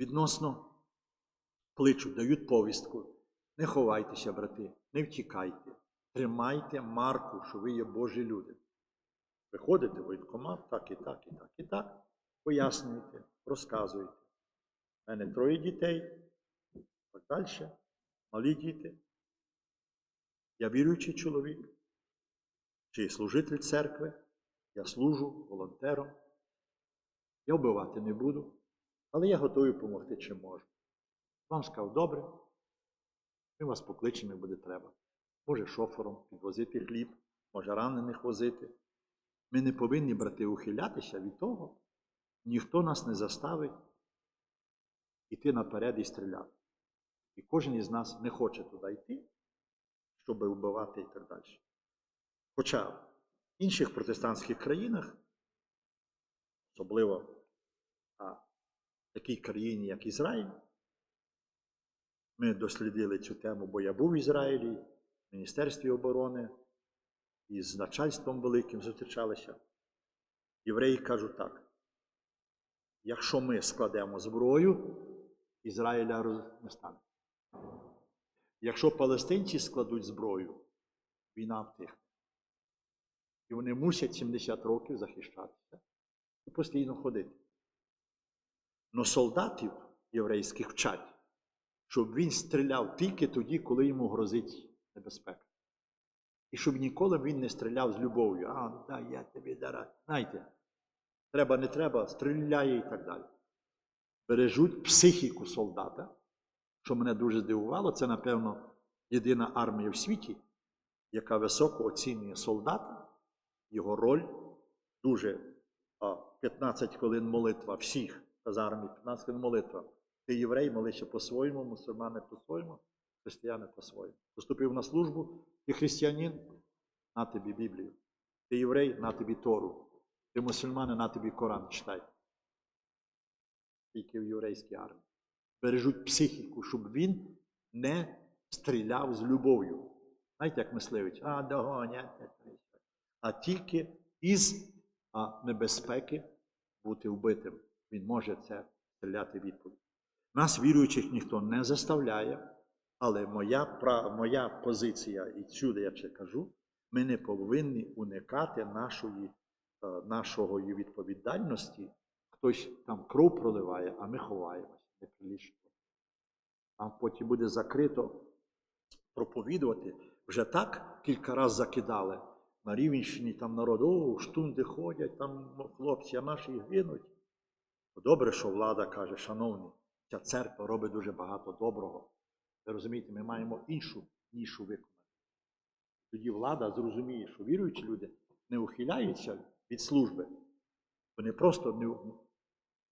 відносно кличуть, дають повістку. Не ховайтеся, брати, не втікайте. Тримайте марку, що ви є Божі люди. Виходите в воєнкомат, так і так, і так, і так. Пояснюєте, розказуєте. У мене троє дітей, так далі, малі діти. Я віруючий чоловік, чи служитель церкви, я служу волонтером. Я вбивати не буду, але я готовий допомогти, чим можу. Вам сказав, добре, ми вас покличемо, буде треба. Може, шофером підвозити хліб, може ранених возити. Ми не повинні, брати, ухилятися від того. Ніхто нас не заставить йти наперед і стріляти. І кожен із нас не хоче туди йти, щоб вбивати і так далі. Хоча в інших протестантських країнах, особливо такій країні, як Ізраїль, ми дослідили цю тему, бо я був в Ізраїлі, в Міністерстві оборони, і з начальством великим зустрічалися. Євреї кажуть так: якщо ми складемо зброю, Ізраїля не стане. Якщо палестинці складуть зброю, війна втихне. І вони мусять 70 років захищатися і постійно ходити. Но солдатів єврейських вчать, щоб він стріляв тільки тоді, коли йому грозить небезпека. І щоб ніколи він не стріляв з любов'ю. А, дай я тобі зараз. Знаєте, треба, не треба, стріляє і так далі. Бережуть психіку солдата, що мене дуже здивувало, це, напевно, єдина армія в світі, яка високо оцінює солдата, його роль, дуже 15 хвилин молитва всіх з армії, 15 хвилин молитва. Ти єврей, молися по-своєму, мусульмани по-своєму, християни по-своєму. Поступив на службу, ти християнин, на тобі Біблію. Ти єврей, на тобі Тору. Ти мусульманин, на тобі Коран читай. Тільки в єврейській армії. Бережуть психіку, щоб він не стріляв з любов'ю. Знаєте, як мисливець? А, догонять. А тільки із а, небезпеки бути вбитим. Він може це стріляти відповідь. Нас, віруючих, ніхто не заставляє, але моя, моя позиція, і всюди я це кажу, ми не повинні уникати нашої, е, нашої відповідальності. Хтось там кров проливає, а ми ховаємося, неприлічно. А потім буде закрито проповідувати. Вже так кілька разів закидали. На Рівенщині там народ, о, штунди ходять, там хлопці, а наші гинуть. Добре, що влада каже, шановні, ця церква робить дуже багато доброго. Ви розумієте, ми маємо іншу нішу виконати. Тоді влада зрозуміє, що віруючі люди не ухиляються від служби. Вони просто не,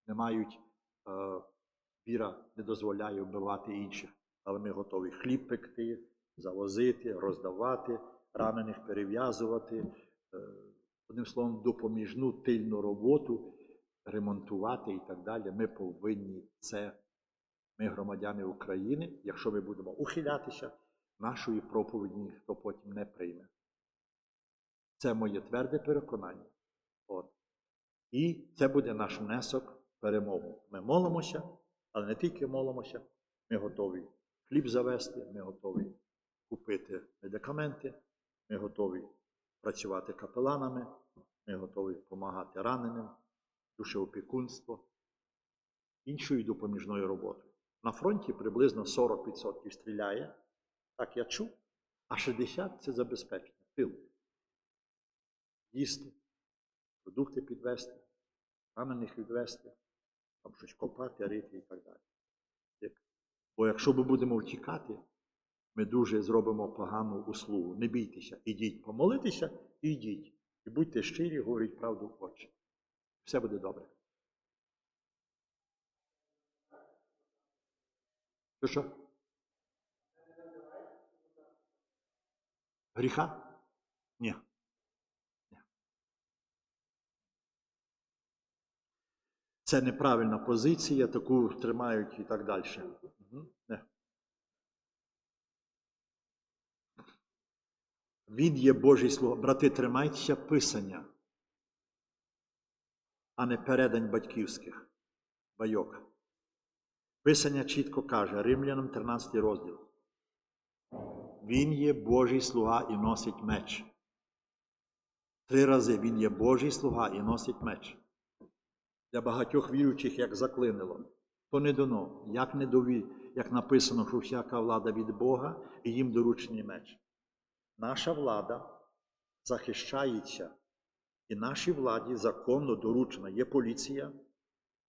не мають, е, віра не дозволяє вбивати інших. Але ми готові хліб пекти, завозити, роздавати, ранених перев'язувати. Е, одним словом, допоміжну тильну роботу ремонтувати і так далі. Ми повинні це, ми громадяни України, якщо ми будемо ухилятися, нашої проповіді ніхто потім не прийме. Це моє тверде переконання. От. І це буде наш внесок в перемогу. Ми молимося, але не тільки молимося, ми готові хліб завести, ми готові купити медикаменти, ми готові працювати капеланами, ми готові допомагати раненим, душеопікунство, іншою допоміжною роботою. На фронті приблизно 40% стріляє, так я чув, а 60% це забезпечення, тил. Їсти, продукти підвести, ранених відвести, там щось копати, рити і так далі. Бо якщо ми будемо втікати, ми дуже зробимо погану услугу. Не бійтеся, ідіть помолитися і йдіть. І будьте щирі, говоріть правду в очі. Все буде добре. Що що? Гріха? Ні. Це неправильна позиція, таку тримають і так далі. Не. Він є Божий слуга. Брати, тримайтеся писання, а не передань батьківських байок. Писання чітко каже, Римлянам 13 розділ. Він є Божий слуга і носить меч. Три рази він є Божий слуга і носить меч. Для багатьох віруючих як заклинило. То не дано, як не дові, як написано, що всяка влада від Бога і їм доручений меч. Наша влада захищається, і нашій владі законно доручена є поліція,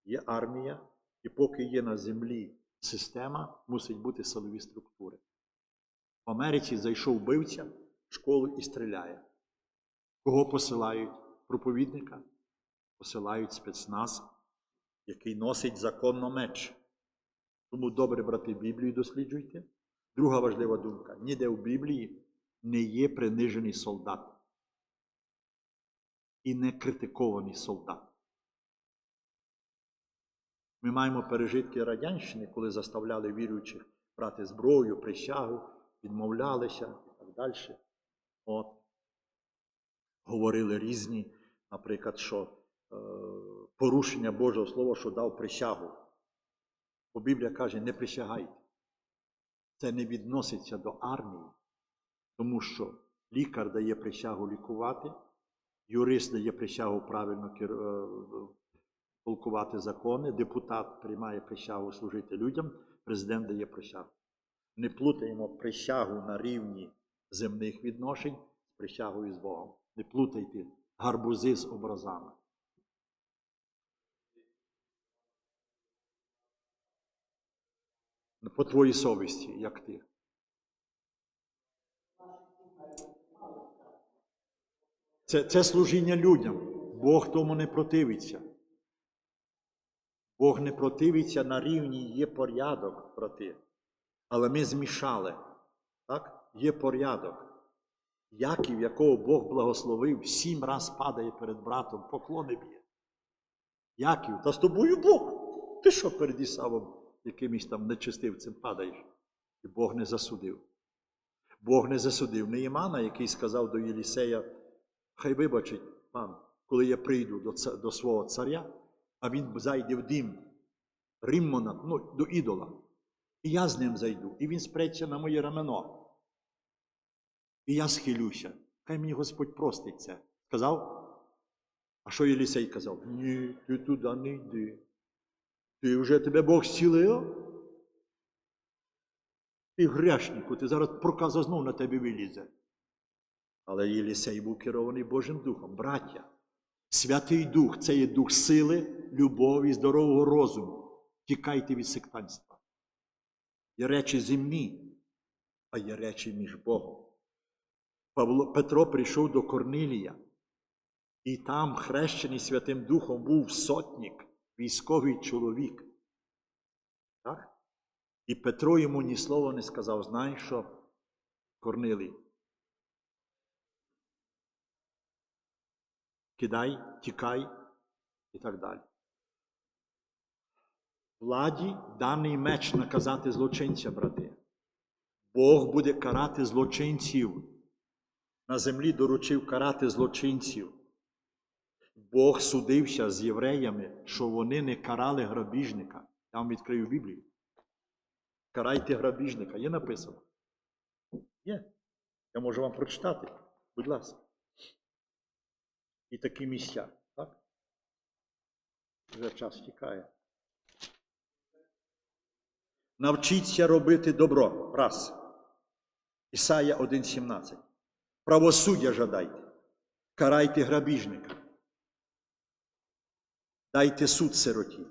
є армія, і поки є на землі система, мусить бути силові структури. В Америці зайшов вбивця в школу і стріляє. Кого посилають? Проповідника? Посилають спецназ, який носить законно меч. Тому добре, брати, Біблію досліджуйте. Друга важлива думка: ніде в Біблії не є принижений солдат і не критикований солдат. Ми маємо пережитки Радянщини, коли заставляли віруючих брати зброю, присягу, відмовлялися і так далі. От. Говорили різні, наприклад, що е, порушення Божого Слова, що дав присягу. Бо Біблія каже, не присягайте. Це не відноситься до армії, тому що лікар дає присягу лікувати, юрист дає присягу правильно е, толкувати закони, депутат приймає присягу служити людям, президент дає присягу. Не плутаємо присягу на рівні земних відношень з присягою з Богом. Не плутайте гарбузи з образами. По твоїй совісті, як ти. Це, це служіння людям. Бог тому не противиться. Бог не противиться на рівні є порядок, брати. Але ми змішали. Так? Є порядок. Яків, якого Бог благословив, сім раз падає перед братом, поклони б'є. Яків, та з тобою Бог. Ти що перед Ісавом якимось там нечистивцем падаєш? І Бог не засудив. Бог не засудив Неїмана, який сказав до Єлісея, хай вибачить пан, коли я прийду до, ца- до свого царя, а він зайде в дім Риммона, ну, до ідола. І я з ним зайду, і він спреться на моє рамено. І я схилюся. Хай мені Господь простить це. Сказав? А що Єлісей казав? Ні, ти туди не йди. Ти вже тебе Бог зцілив? Ти грешнику, ти зараз проказа знов на тебе вилізе. Але Єлісей був керований Божим Духом. Браття, Святий Дух це є дух сили, любові, здорового розуму. Тікайте від сектантства. Є речі земні, а є речі між Богом. Павло, Петро прийшов до Корнилія, і там, хрещений Святим Духом, був сотник, військовий чоловік. Так? І Петро йому ні слова не сказав, знаєш що, Корнилій, кидай, тікай і так далі. Владі даний меч наказати злочинця, брати. Бог буде карати злочинців. На землі доручив карати злочинців. Бог судився з євреями, що вони не карали грабіжника. Я вам відкрию Біблію. Карайте грабіжника. Є написано? Є. Я можу вам прочитати. Будь ласка. І такі місця. Так? Вже час тікає. Навчіться робити добро. Раз. Ісая 1,17. Правосуддя жадайте. Карайте грабіжника. Дайте суд сироті.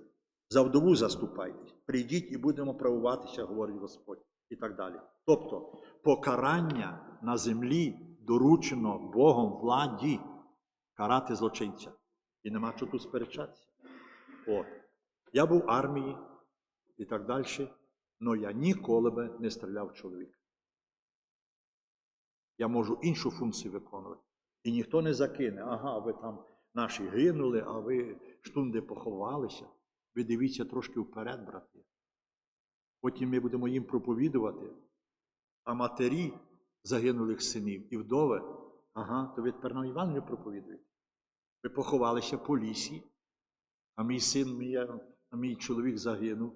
За вдову заступайтесь. Прийдіть і будемо правуватися, говорить Господь. І так далі. Тобто, покарання на землі доручено Богом владі карати злочинця. І нема що тут сперечатися. От. Я був в армії і так далі, але я ніколи би не стріляв чоловіка. Я можу іншу функцію виконувати. І ніхто не закине, ага, ви там наші гинули, а ви штунди поховалися. Ви дивіться трошки вперед, брати. Потім ми будемо їм проповідувати, а матері загинулих синів і вдови, ага, то ви тепер нам Євангелію проповідуєте. Ви поховалися по лісі, а мій син, мій, а мій чоловік загинув.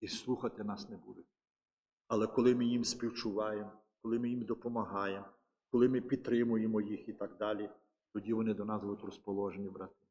і слухати нас не будуть. Але коли ми їм співчуваємо, коли ми їм допомагаємо, коли ми підтримуємо їх і так далі, тоді вони до нас будуть розположені, брати.